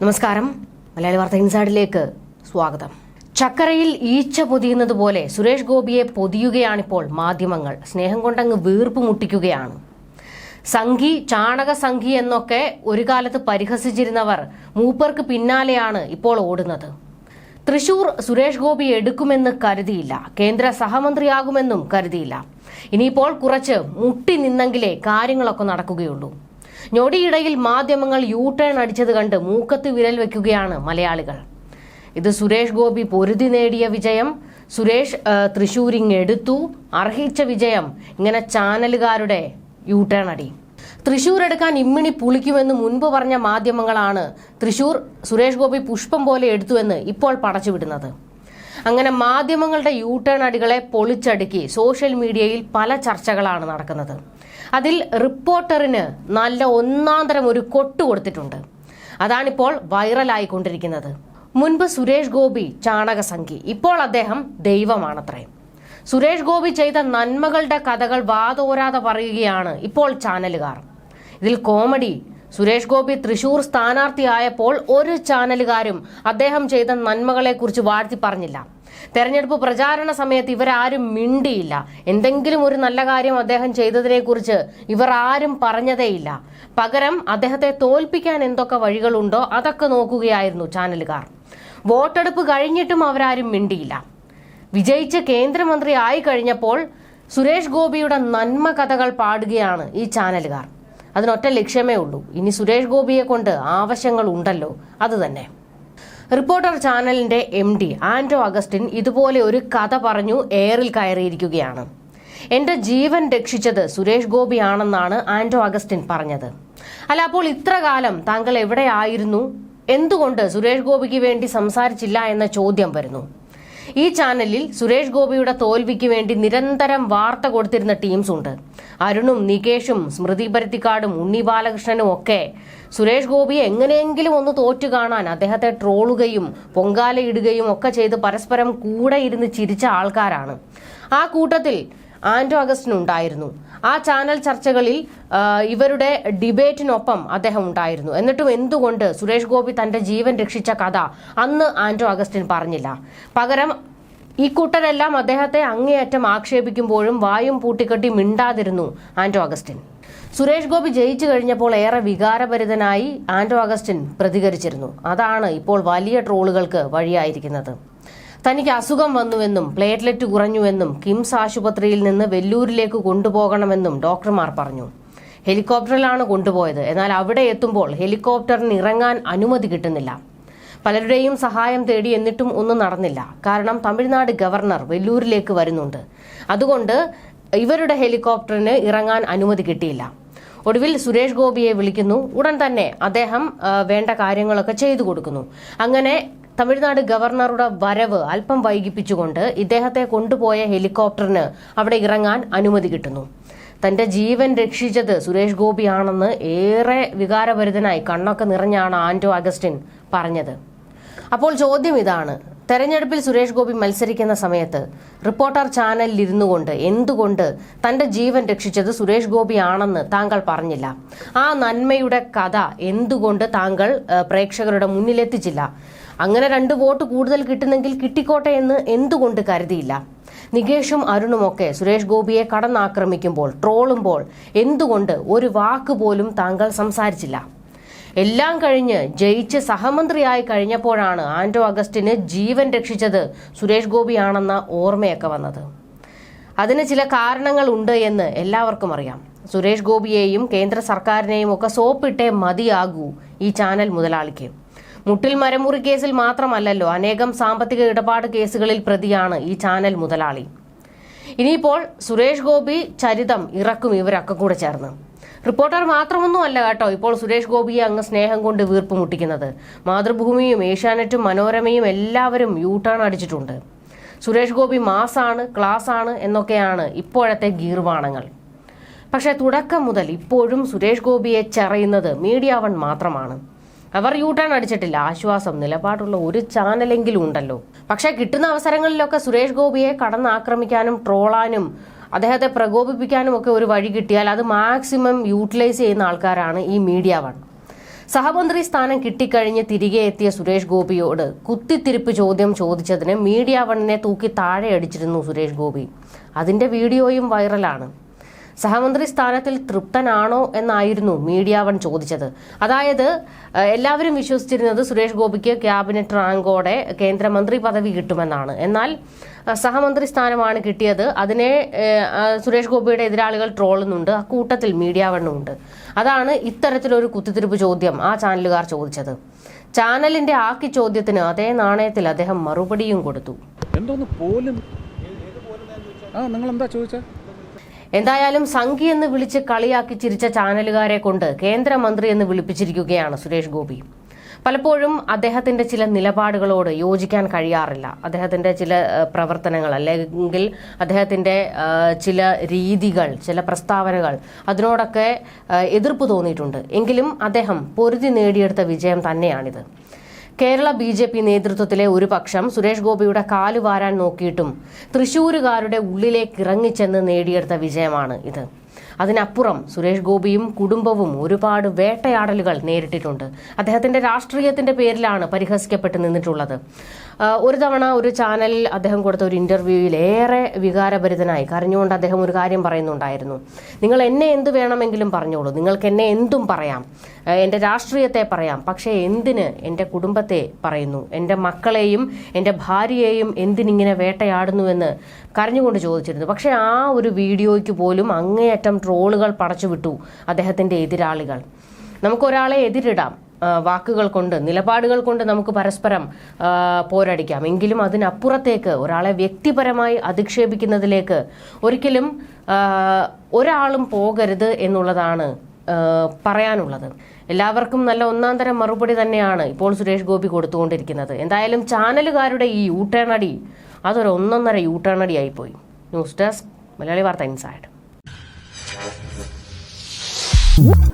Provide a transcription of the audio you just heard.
നമസ്കാരം. മലയാളി വാർത്ത ഇൻസൈഡിലേക്ക് സ്വാഗതം. ചക്കരയിൽ ഈച്ച പൊതിയുന്നത് പോലെ സുരേഷ് ഗോപിയെ പൊതിയുകയാണിപ്പോൾ മാധ്യമങ്ങൾ. സ്നേഹം കൊണ്ടങ്ങ് വീർപ്പ് മുട്ടിക്കുകയാണ്. സംഘി ചാണക സംഘി എന്നൊക്കെ ഒരു കാലത്ത് പരിഹസിച്ചിരുന്നവർ മൂപ്പർക്ക് പിന്നാലെയാണ് ഇപ്പോൾ ഓടുന്നത്. തൃശൂർ സുരേഷ് ഗോപി എടുക്കുമെന്ന് കരുതിയില്ല. കേന്ദ്ര സഹമന്ത്രിയാകുമെന്നും കരുതിയില്ല. ഇനിയിപ്പോൾ കുറച്ച് മുട്ടി നിന്നെങ്കിലേ കാര്യങ്ങളൊക്കെ നടക്കുകയുള്ളൂ. ഞൊടിയിടയിൽ മാധ്യമങ്ങൾ യൂ ടേൺ അടിച്ചത് കണ്ട് മൂക്കത്ത് വിരൽ വയ്ക്കുകയാണ് മലയാളികൾ. ഇത് സുരേഷ് ഗോപി പൊരുതി നേടിയ വിജയം. സുരേഷ് തൃശൂരിങ് എടുത്തു. അർഹിച്ച വിജയം. ഇങ്ങനെ ചാനലുകാരുടെ യൂ ടേൺ അടി. തൃശൂർ എടുക്കാൻ ഇമ്മിണി പുളിക്കുമെന്ന് മുൻപ് പറഞ്ഞ മാധ്യമങ്ങളാണ് തൃശൂർ സുരേഷ് ഗോപി പുഷ്പം പോലെ എടുത്തുവെന്ന് ഇപ്പോൾ പടച്ചുവിടുന്നത്. അങ്ങനെ മാധ്യമങ്ങളുടെ യൂ ടേൺ അടികളെ പൊളിച്ചടുക്കി സോഷ്യൽ മീഡിയയിൽ പല ചർച്ചകളാണ് നടക്കുന്നത്. അതിൽ റിപ്പോർട്ടറിന് നല്ല ഒന്നാന്തരം ഒരു കൊട്ടു കൊടുത്തിട്ടുണ്ട്. അതാണിപ്പോൾ വൈറലായിക്കൊണ്ടിരിക്കുന്നത്. മുൻപ് സുരേഷ് ഗോപി ചാണകസംഖി ഇപ്പോൾ അദ്ദേഹം ദൈവമാണത്രേ. സുരേഷ് ഗോപി ചെയ്ത നന്മകളുടെ കഥകൾ വാതോരാതെ പറയുകയാണ് ഇപ്പോൾ ചാനലുകാർ. ഇതിൽ കോമഡി സുരേഷ് ഗോപി തൃശൂർ സ്ഥാനാർത്ഥിയായപ്പോൾ ഒരു ചാനലുകാരും അദ്ദേഹം ചെയ്ത നന്മകളെക്കുറിച്ച് വാഴ്ത്തി പറഞ്ഞില്ല. തെരഞ്ഞെടുപ്പ് പ്രചാരണ സമയത്ത് ഇവരാരും മിണ്ടിയില്ല. എന്തെങ്കിലും ഒരു നല്ല കാര്യം അദ്ദേഹം ചെയ്തതിനെക്കുറിച്ച് ഇവർ ആരും പറഞ്ഞതേയില്ല. പകരം അദ്ദേഹത്തെ തോൽപ്പിക്കാൻ എന്തൊക്കെ വഴികളുണ്ടോ അതൊക്കെ നോക്കുകയായിരുന്നു ചാനലുകാർ. വോട്ടെടുപ്പ് കഴിഞ്ഞിട്ടും അവരാരും മിണ്ടിയില്ല. വിജയിച്ച് കേന്ദ്രമന്ത്രി ആയി കഴിഞ്ഞപ്പോൾ സുരേഷ് ഗോപിയുടെ നന്മ കഥകൾ പാടുകയാണ് ഈ ചാനലുകാർ. അതിനൊറ്റ ലക്ഷ്യമേ ഉള്ളൂ. ഇനി സുരേഷ് ഗോപിയെ കൊണ്ട് ആവശ്യങ്ങൾ ഉണ്ടല്ലോ. അത് തന്നെ. റിപ്പോർട്ടർ ചാനലിന്റെ എം ഡി ആൻഡോ അഗസ്റ്റിൻ ഇതുപോലെ ഒരു കഥ പറഞ്ഞു എയറിൽ കയറിയിരിക്കുകയാണ്. എന്റെ ജീവൻ രക്ഷിച്ചത് സുരേഷ് ഗോപിയാണെന്നാണ് ആൻഡോ അഗസ്റ്റിൻ പറഞ്ഞത്. അല്ല അപ്പോൾ ഇത്ര കാലം താങ്കൾ എവിടെയായിരുന്നു? എന്തുകൊണ്ട് സുരേഷ് ഗോപിക്ക് വേണ്ടി സംസാരിച്ചില്ല എന്ന ചോദ്യം വരുന്നു. ഈ ചാനലിൽ സുരേഷ് ഗോപിയുടെ തോൽവിക്ക് വേണ്ടി നിരന്തരം വാർത്ത കൊടുത്തിരുന്ന ടീംസ് ഉണ്ട്. അരുണും നികേഷും സ്മൃതി പരുത്തിക്കാടും ഉണ്ണി ബാലകൃഷ്ണനും ഒക്കെ സുരേഷ് ഗോപിയെ എങ്ങനെയെങ്കിലും ഒന്ന് തോറ്റു കാണാൻ അദ്ദേഹത്തെ ട്രോളുകയും പൊങ്കാലയിടുകയും ഒക്കെ ചെയ്ത് പരസ്പരം കൂടെ ഇരുന്ന് ചിരിച്ച ആൾക്കാരാണ്. ആ കൂട്ടത്തിൽ ആന്റോ അഗസ്റ്റിൻ ഉണ്ടായിരുന്നു. ആ ചാനൽ ചർച്ചകളിൽ ഇവരുടെ ഡിബേറ്റിനൊപ്പം അദ്ദേഹം ഉണ്ടായിരുന്നു. എന്നിട്ടും എന്തുകൊണ്ട് സുരേഷ് ഗോപി തന്റെ ജീവൻ രക്ഷിച്ച കഥ അന്ന് ആന്റോ അഗസ്റ്റിൻ പറഞ്ഞില്ല. പകരം ഈ കൂട്ടരെല്ലാം അദ്ദേഹത്തെ അങ്ങേയറ്റം ആക്ഷേപിക്കുമ്പോഴും വായും പൂട്ടിക്കെട്ടി മിണ്ടാതിരുന്നു ആന്റോ അഗസ്റ്റിൻ. സുരേഷ് ഗോപി ജയിച്ചു കഴിഞ്ഞപ്പോൾ ഏറെ വികാരഭരിതനായി ആന്റോ അഗസ്റ്റിൻ പ്രതികരിച്ചിരുന്നു. അതാണ് ഇപ്പോൾ വലിയ ട്രോളുകൾക്ക് വഴിയായിരിക്കുന്നത്. തനിക്ക് അസുഖം വന്നുവെന്നും പ്ലേറ്റ്ലെറ്റ് കുറഞ്ഞുവെന്നും കിംസ് ആശുപത്രിയിൽ നിന്ന് വെല്ലൂരിലേക്ക് കൊണ്ടുപോകണമെന്നും ഡോക്ടർമാർ പറഞ്ഞു. ഹെലികോപ്റ്ററിലാണ് കൊണ്ടുപോയത്. എന്നാൽ അവിടെ എത്തുമ്പോൾ ഹെലികോപ്റ്ററിന് ഇറങ്ങാൻ അനുമതി കിട്ടുന്നില്ല. പലരുടെയും സഹായം തേടി എന്നിട്ടും ഒന്നും നടന്നില്ല. കാരണം തമിഴ്നാട് ഗവർണർ വെല്ലൂരിലേക്ക് വരുന്നുണ്ട്. അതുകൊണ്ട് ഇവരുടെ ഹെലികോപ്റ്ററിന് ഇറങ്ങാൻ അനുമതി കിട്ടിയില്ല. ഒടുവിൽ സുരേഷ് ഗോപിയെ വിളിക്കുന്നു. ഉടൻ തന്നെ അദ്ദേഹം വേണ്ട കാര്യങ്ങളൊക്കെ ചെയ്തു കൊടുക്കുന്നു. അങ്ങനെ തമിഴ്നാട് ഗവർണറുടെ വരവ് അല്പം വൈകിപ്പിച്ചുകൊണ്ട് ഇദ്ദേഹത്തെ കൊണ്ടുപോയ ഹെലികോപ്റ്ററിന് അവിടെ ഇറങ്ങാൻ അനുമതി കിട്ടുന്നു. തന്റെ ജീവൻ രക്ഷിച്ചത് സുരേഷ് ഗോപിയാണെന്ന് ഏറെ വികാരഭരിതനായി കണ്ണൊക്കെ നിറഞ്ഞാണ് ആന്റോ അഗസ്റ്റിൻ പറഞ്ഞത്. അപ്പോൾ ചോദ്യം ഇതാണ്. തെരഞ്ഞെടുപ്പിൽ സുരേഷ് ഗോപി മത്സരിക്കുന്ന സമയത്ത് റിപ്പോർട്ടർ ചാനലിൽ ഇരുന്നു കൊണ്ട് എന്തുകൊണ്ട് തന്റെ ജീവൻ രക്ഷിച്ചത് സുരേഷ് ഗോപി ആണെന്ന് താങ്കൾ പറഞ്ഞില്ല? ആ നന്മയുടെ കഥ എന്തുകൊണ്ട് താങ്കൾ പ്രേക്ഷകരുടെ മുന്നിലെത്തിച്ചില്ല? അങ്ങനെ രണ്ട് വോട്ട് കൂടുതൽ കിട്ടുന്നെങ്കിൽ കിട്ടിക്കോട്ടെ എന്ന് എന്തുകൊണ്ട് കരുതിയില്ല? നികേഷും അരുണുമൊക്കെ സുരേഷ് ഗോപിയെ കടന്നാക്രമിക്കുമ്പോൾ ട്രോളുമ്പോൾ എന്തുകൊണ്ട് ഒരു വാക്ക് പോലും താങ്കൾ സംസാരിച്ചില്ല? എല്ലാം കഴിഞ്ഞ് ജയിച്ച് സഹമന്ത്രിയായി കഴിഞ്ഞപ്പോഴാണ് ആന്റോ അഗസ്റ്റിന് ജീവൻ രക്ഷിച്ചത് സുരേഷ് ഗോപിയാണെന്ന ഓർമ്മയൊക്കെ വന്നത്. അതിന് ചില കാരണങ്ങൾ ഉണ്ട് എന്ന് എല്ലാവർക്കും അറിയാം. സുരേഷ് ഗോപിയെയും കേന്ദ്ര സർക്കാരിനെയും ഒക്കെ സോപ്പിട്ടേ മതിയാകൂ ഈ ചാനൽ മുതലാളിക്ക്. മുട്ടിൽ മരമുറി കേസിൽ മാത്രമല്ലല്ലോ അനേകം സാമ്പത്തിക ഇടപാട് കേസുകളിൽ പ്രതിയാണ് ഈ ചാനൽ മുതലാളി. ഇനിയിപ്പോൾ സുരേഷ് ഗോപി ചരിതം ഇറക്കും ഇവരൊക്കെ കൂടെ ചേർന്ന്. റിപ്പോർട്ടർ മാത്രമൊന്നും അല്ല കേട്ടോ ഇപ്പോൾ സുരേഷ് ഗോപിയെ അങ്ങ് സ്നേഹം കൊണ്ട് വീർപ്പ് മുട്ടിക്കുന്നത്. മാതൃഭൂമിയും ഏഷ്യാനെറ്റും മനോരമയും എല്ലാവരും യൂ ടേൺ അടിച്ചിട്ടുണ്ട്. സുരേഷ് ഗോപി മാസാണ് ക്ലാസ് ആണ് എന്നൊക്കെയാണ് ഇപ്പോഴത്തെ ഗീർവാണങ്ങൾ. പക്ഷേ തുടക്കം മുതൽ ഇപ്പോഴും സുരേഷ് ഗോപിയെ ചറയുന്നത് മീഡിയ വൺ മാത്രമാണ്. അവർ യൂ ടേൺ അടിച്ചിട്ടില്ല. ആശ്വാസം നിലപാടുള്ള ഒരു ചാനലെങ്കിലും ഉണ്ടല്ലോ. പക്ഷേ കിട്ടുന്ന അവസരങ്ങളിലൊക്കെ സുരേഷ് ഗോപിയെ കടന്നാക്രമിക്കാനും ട്രോളാനും അദ്ദേഹത്തെ പ്രകോപിപ്പിക്കാനും ഒക്കെ ഒരു വഴി കിട്ടിയാൽ അത് മാക്സിമം യൂട്ടിലൈസ് ചെയ്യുന്ന ആൾക്കാരാണ് ഈ മീഡിയ വൺ. സഹമന്ത്രി സ്ഥാനം കിട്ടിക്കഴിഞ്ഞ് തിരികെ എത്തിയ സുരേഷ് ഗോപിയോട് കുത്തിത്തിരിപ്പ് ചോദ്യം ചോദിച്ചതിന് മീഡിയ വണ്ണിനെ തൂക്കി താഴെ അടിച്ചിരുന്നു സുരേഷ് ഗോപി. അതിന്റെ വീഡിയോയും വൈറലാണ്. സഹമന്ത്രി സ്ഥാനത്തിൽ തൃപ്തനാണോ എന്നായിരുന്നു മീഡിയ വൺ ചോദിച്ചത്. അതായത് എല്ലാവരും വിശ്വസിച്ചിരുന്നത് സുരേഷ് ഗോപിക്ക് ക്യാബിനറ്റ് റാങ്കോടെ കേന്ദ്രമന്ത്രി പദവി കിട്ടുമെന്നാണ്. എന്നാൽ സഹമന്ത്രി സ്ഥാനമാണ് കിട്ടിയത്. അതിനെ സുരേഷ് ഗോപിയുടെ എതിരാളികൾ ട്രോളുന്നുണ്ട്. ആ കൂട്ടത്തിൽ മീഡിയ വണ്ണുമുണ്ട് അതാണ് ഇത്തരത്തിലൊരു കുത്തിത്തിരിപ്പ് ചോദ്യം ആ ചാനലുകാർ ചോദിച്ചത്. ചാനലിന്റെ ആക്കി ചോദ്യത്തിന് അതേ നാണയത്തിൽ അദ്ദേഹം മറുപടിയും കൊടുത്തു. എന്തോന്ന് പോലും? ആ നിങ്ങൾ എന്താ ചോദിച്ചേ? എന്തായാലും സംഘി എന്ന് വിളിച്ച് കളിയാക്കി ചിരിച്ച ചാനലുകാരെ കൊണ്ട് കേന്ദ്രമന്ത്രി എന്ന് വിളിപ്പിച്ചിരിക്കുകയാണ് സുരേഷ് ഗോപി. പലപ്പോഴും അദ്ദേഹത്തിന്റെ ചില നിലപാടുകളോട് യോജിക്കാൻ കഴിയാറില്ല. അദ്ദേഹത്തിന്റെ ചില പ്രവർത്തനങ്ങൾ അല്ലെങ്കിൽ അദ്ദേഹത്തിന്റെ ചില രീതികൾ ചില പ്രസ്താവനകൾ അതിനോടൊക്കെ എതിർപ്പ് തോന്നിയിട്ടുണ്ട്. എങ്കിലും അദ്ദേഹം പൊരുതി നേടിയെടുത്ത വിജയം തന്നെയാണിത്. കേരള ബി ജെ പി നേതൃത്വത്തിലെ ഒരു പക്ഷം സുരേഷ് ഗോപിയുടെ കാലുവാരാൻ നോക്കിയിട്ടും തൃശൂരുകാരുടെ ഉള്ളിലേക്ക് ഇറങ്ങിച്ചെന്ന് നേടിയെടുത്ത വിജയമാണ് ഇത്. അതിനപ്പുറം സുരേഷ് ഗോപിയും കുടുംബവും ഒരുപാട് വേട്ടയാടലുകൾ നേരിട്ടിട്ടുണ്ട്. അദ്ദേഹത്തിന്റെ രാഷ്ട്രീയത്തിന്റെ പേരിലാണ് പരിഹസിക്കപ്പെട്ട് നിന്നിട്ടുള്ളത്. ഒരു തവണ ഒരു ചാനലിൽ അദ്ദേഹം കൊടുത്ത ഒരു ഇന്റർവ്യൂവിൽ ഏറെ വികാരഭരിതനായി കരഞ്ഞുകൊണ്ട് അദ്ദേഹം ഒരു കാര്യം പറയുന്നുണ്ടായിരുന്നു. നിങ്ങൾ എന്നെ എന്ത് വേണമെങ്കിലും പറഞ്ഞോളൂ. നിങ്ങൾക്ക് എന്നെ എന്തും പറയാം. എന്റെ രാഷ്ട്രീയത്തെ പറയാം. പക്ഷേ എന്തിന് എന്റെ കുടുംബത്തെ പറയുന്നു? എന്റെ മക്കളെയും എന്റെ ഭാര്യയെയും എന്തിനിങ്ങനെ വേട്ടയാടുന്നുവെന്ന് കരഞ്ഞുകൊണ്ട് ചോദിച്ചിരുന്നു. പക്ഷേ ആ ഒരു വീഡിയോയ്ക്ക് പോലും അങ്ങേയറ്റം ട്രോളുകൾ പടച്ചുവിട്ടു അദ്ദേഹത്തിന്റെ എതിരാളികൾ. നമുക്കൊരാളെ എതിരിടാം. വാക്കുകൾ കൊണ്ട് നിലപാടുകൾ കൊണ്ട് നമുക്ക് പരസ്പരം പോരടിക്കാം. എങ്കിലും അതിനപ്പുറത്തേക്ക് ഒരാളെ വ്യക്തിപരമായി അധിക്ഷേപിക്കുന്നതിലേക്ക് ഒരിക്കലും ഒരാളും പോകരുത് എന്നുള്ളതാണ് പറയാനുള്ളത്. എല്ലാവർക്കും നല്ല ഒന്നാം തരം മറുപടി തന്നെയാണ് ഇപ്പോൾ സുരേഷ് ഗോപി കൊടുത്തുകൊണ്ടിരിക്കുന്നത്. എന്തായാലും ചാനലുകാരുടെ ഈ യൂട്ടേൺ അടി അതൊരു ഒന്നൊന്നര യൂട്ടേൺ അടിയായിപ്പോയി ന്യൂസ് ഡെസ്ക് മലയാളി വാർത്ത ഇൻസൈഡ്. Woo!